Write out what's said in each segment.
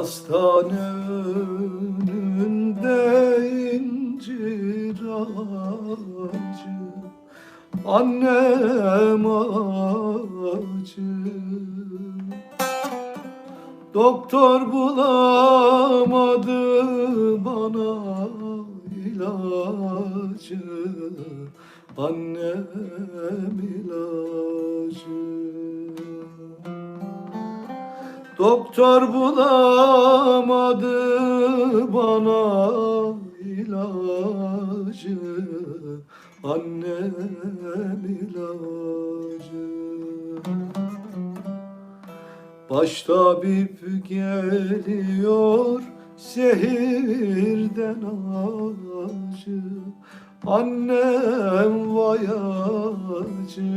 Hastane önünde incir ağacı Annem acı. Doktor bulamadı bana ilacı Annem ilacı Doktor bulamadı bana ilacı Annem ilacı. Baş tabip geliyor şehirden acı Annem vay acı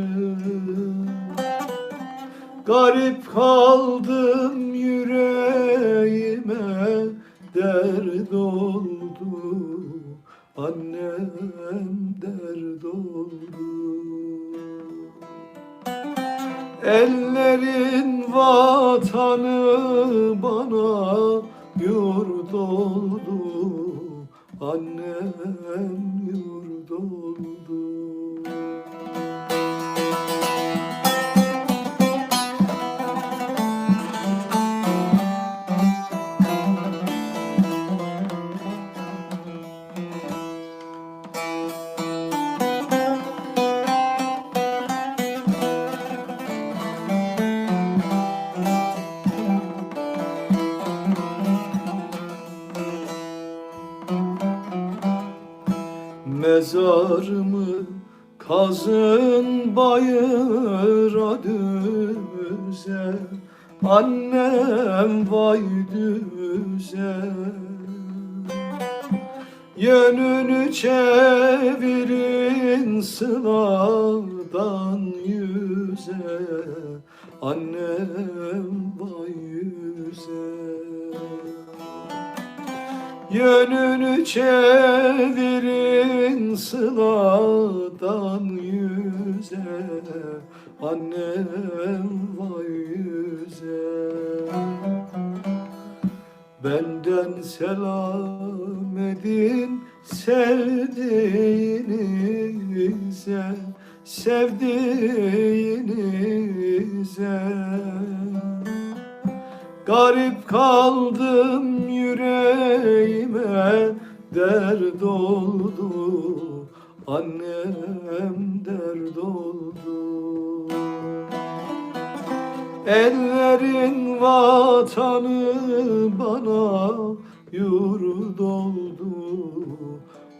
Garip kaldım yüreğime dert oldu. Annem dert oldu. Ellerin vatanı bana yurt oldu. Annem yurt oldu Mezarımı kazın bayıra düze Annem vay düze. Yönünü çevirin sınadan yüze. Annem Yönünü çevirin sıladan yüze Annem vay yüze. Benden selam edin sevdiğinize Sevdiğinize Garip kaldım yüreğime dert oldu. Annem dert oldu. Ellerin vatanı bana yurt oldu.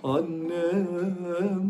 Annem